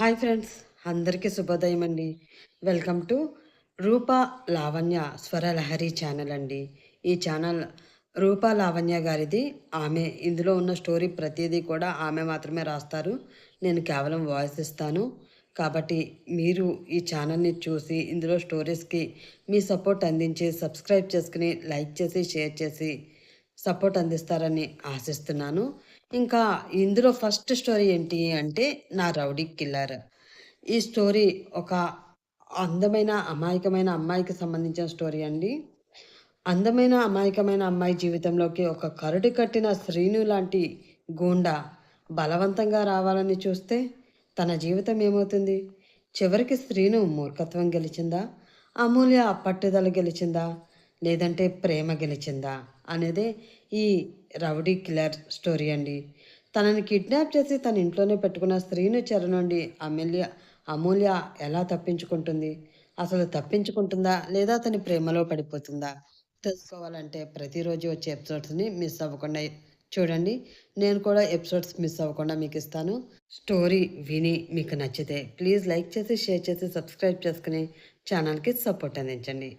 Hi friends అందరికీ శుభోదయం అండి. Welcome to Rupa Lavanya Swaralahari channel అండి. ఈ ఛానల్ రూపా లావణ్య గారిది. ఆమె ఇందులో ఉన్న స్టోరీ ప్రతిదీ కూడా ఆమె మాత్రమే రాస్తారు. నేను కేవలం వాయిస్ ఇస్తాను. కాబట్టి మీరు ఈ ఛానల్ని చూసి ఇందులో స్టోరీస్కి మీ సపోర్ట్ అందించి సబ్స్క్రైబ్ చేసుకుని లైక్ చేసి షేర్ చేసి సపోర్ట్ అందిస్తారని ఆశిస్తున్నాను. ఇంకా ఇందులో ఫస్ట్ స్టోరీ ఏంటి అంటే నా రౌడీ కిల్లర్. ఈ స్టోరీ ఒక అందమైన అమాయకమైన అమ్మాయికి సంబంధించిన స్టోరీ అండి. అందమైన అమాయకమైన అమ్మాయి జీవితంలోకి ఒక కరడు కట్టిన శ్రీను లాంటి గూండా బలవంతంగా రావాలని చూస్తే తన జీవితం ఏమవుతుంది? చివరికి శ్రీను మూర్ఖత్వం గెలిచిందా? అమూల్య పట్టుదల గెలిచిందా? లేదంటే ప్రేమ గెలిచిందా అనేది ఈ రౌడీ కిల్లర్ స్టోరీ అండి. తనని కిడ్నాప్ చేసి తన ఇంట్లోనే పెట్టుకున్న స్త్రీని చెర నుండి అమూల్య అమూల్య ఎలా తప్పించుకుంటుంది? అసలు తప్పించుకుంటుందా లేదా తన ప్రేమలో పడిపోతుందా? తెలుసుకోవాలంటే ప్రతిరోజు వచ్చే ఎపిసోడ్స్ని మిస్ అవ్వకుండా చూడండి. నేను కూడా ఎపిసోడ్స్ మిస్ అవ్వకుండా మీకు ఇస్తాను. స్టోరీ విని మీకు నచ్చితే ప్లీజ్ లైక్ చేసి షేర్ చేసి సబ్స్క్రైబ్ చేసుకుని ఛానల్కి సపోర్ట్ అందించండి.